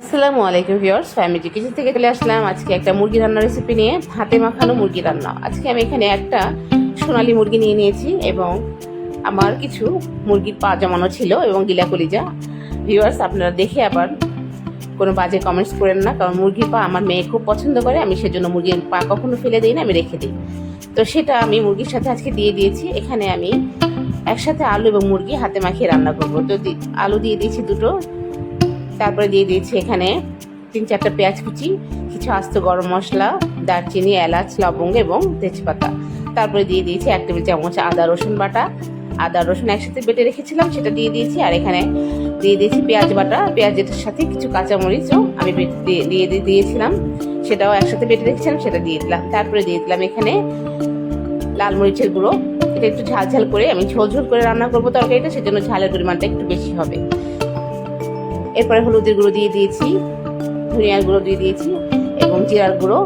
আসসালামু আলাইকুম viewers family kitchen থেকে চলে আসলাম। আজকে একটা মুরগি রান্নার রেসিপি নিয়ে হাতে মাখানো মুরগি রান্না। আজকে আমি এখানে একটা সোনালি মুরগি নিয়ে নিয়েছি এবং আমার কিছু মুরগির পা জমানো ছিল এবং গিলা কলিজা। ভিউয়ার্স, আপনারা দেখে আবার কোনো বাজে কমেন্টস করেন না, কারণ মুরগির পা আমার মেয়ে খুব পছন্দ করে, আমি সেজন্য মুরগির পা কখনো ফেলে দিই না, আমি রেখে দিই। তো সেটা আমি মুরগির সাথে আজকে দিয়ে দিয়েছি। এখানে আমি একসাথে আলু এবং মুরগি হাতে মাখিয়ে রান্না করব। তো আলু দিয়ে দিয়েছি দুটো। তারপরে দিয়ে দিয়েছি এখানে তিন চারটা পেঁয়াজ কুচি, কিছু আস্ত গরম মশলা, দারচিনি, এলাচ, লবঙ্গ এবং তেজপাতা। তারপরে দিয়ে দিয়েছি এক টেবিল চামচ আদা রসুন বাটা। আদা রসুন একসাথে বেটে রেখেছিলাম, সেটা দিয়ে দিয়েছি, আর এখানে দিয়ে দিয়েছি পেঁয়াজ বাটা। পেঁয়াজের সাথে কিছু কাঁচামরিচও আমি দিয়ে দিয়ে দিয়েছিলাম। সেটাও একসাথে বেটে রেখেছিলাম, সেটা দিয়ে দিলাম। তারপরে দিয়ে দিলাম এখানে লাল মরিচের গুঁড়ো। এটা একটু ঝাল ঝাল করে আমি ঝোল ঝোল করে রান্না করব তরকারিটা, সেজন্য ঝালের পরিমাণটা একটু বেশি হবে। এরপরে হলুদের গুঁড়ো দিয়ে দিয়েছি, ধনিয়ার গুঁড়ো দিয়ে দিয়েছি এবং জিরার গুঁড়ো।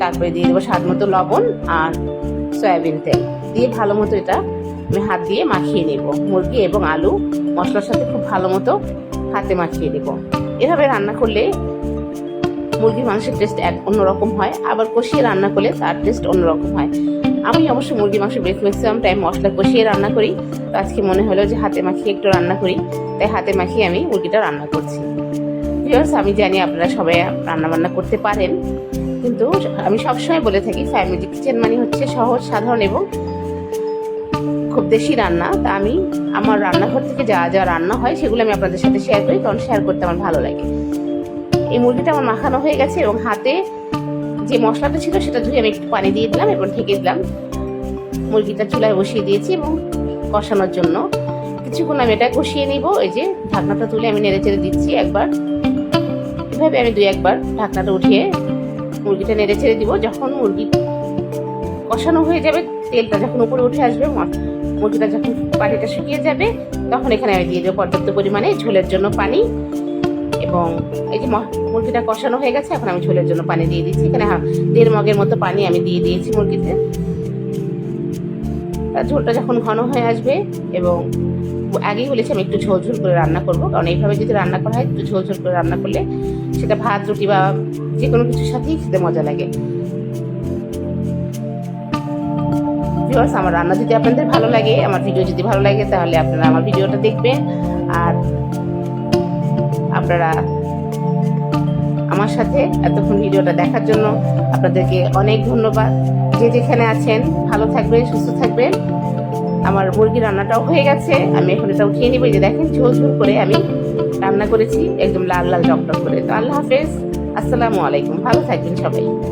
তারপরে দিয়ে দেবো স্বাদ মতো লবণ আর সয়াবিন তেল। দিয়ে ভালো মতো এটা আমি হাত দিয়ে মাখিয়ে নেব। মুরগি এবং আলু মশলার সাথে খুব ভালো মতো হাতে মাখিয়ে দেব এভাবে রান্না করলে মুরগির মাংসের টেস্ট এক অন্যরকম হয়। আবার কষিয়ে রান্না করলে তার টেস্ট অন্যরকম হয়। আমি অবশ্য মুরগি মাংস ম্যাক্সিমাম টাইম মশলা কষিয়ে রান্না করি। তো আজকে মনে হলো যে হাতে মাখিয়ে একটু রান্না করি। তাই হাতে মাখিয়ে আমি মুরগিটা রান্না করছি। ভিউয়ার্স আমি জানি আপনারা সবাই রান্না বান্না করতে পারেন। কিন্তু আমি সবসময় বলে থাকি ফ্যামিলি কিচেন মানে হচ্ছে সহজ, সাধারণ এবং খুব দেশি রান্না। তা আমি আমার রান্নাঘর থেকে যা যা রান্না হয় সেগুলো আমি আপনাদের সাথে শেয়ার করি, কারণ শেয়ার করতে আমার ভালো লাগে। এই মুরগিটা আমার মাখানো হয়ে গেছে এবং হাতে যে মশলাটা ছিল সেটা ধুয়ে আমি একটু পানি দিয়ে দিলাম এবং ঢেকে দিলাম। মুরগিটা চুলায় বসিয়ে দিয়েছি এবং কষানোর জন্য। কিছুক্ষণ আমি এটা কষিয়ে নিব, এই যে ঢাকনাটা তুলে আমি নেড়ে চেড়ে দিচ্ছি একবার। এভাবে আমি দুই একবার ঢাকনাটা উঠিয়ে মুরগিটা নেড়ে ছেড়ে দিব। যখন মুরগি কষানো হয়ে যাবে, তেলটা যখন উপরে উঠে আসবে মুরগিটা যখন পানিটা শুকিয়ে যাবে, তখন এখানে আমি দিয়ে দেবো পর্যাপ্ত পরিমাণে ঝোলের জন্য পানি। এবং এই যে মুরগিটা কষানো হয়ে গেছে, এখন আমি ঝোলের জন্য পানি দিয়ে দিচ্ছি। এখানে দেড় মগের মতো পানি আমি দিয়ে দিয়েছি মুরগিতে। ঝোলটা যখন ঘন হয়ে আসবে এবং আগেই বলেছি আমি একটু ঝোল ঝোল করে রান্না করব, কারণ এইভাবে যদি রান্না করা হয়, একটু ঝোল ঝোল করে রান্না করলে সেটা ভাত, রুটি বা যে কোনো কিছুর সাথেই খেতে মজা লাগে। আমার রান্না যদি আপনাদের ভালো লাগে, আমার ভিডিও যদি ভালো লাগে, তাহলে আপনারা আমার ভিডিওটা দেখবেন। আর আপনারা আমার সাথে এতক্ষণ ভিডিওটা দেখার জন্য আপনাদেরকে অনেক ধন্যবাদ। যে যেখানে আছেন, ভালো থাকবেন, সুস্থ থাকবেন। আমার মুরগি রান্নাটাও হয়ে গেছে। আমি এখন এটা উঠিয়ে নিব। যে দেখেন, ঝোল ঝোল করে আমি রান্না করেছি, একদম লাল লাল টক করে। তো আল্লাহ হাফেজ। আসসালামু আলাইকুম। ভালো থাকবেন সবাই।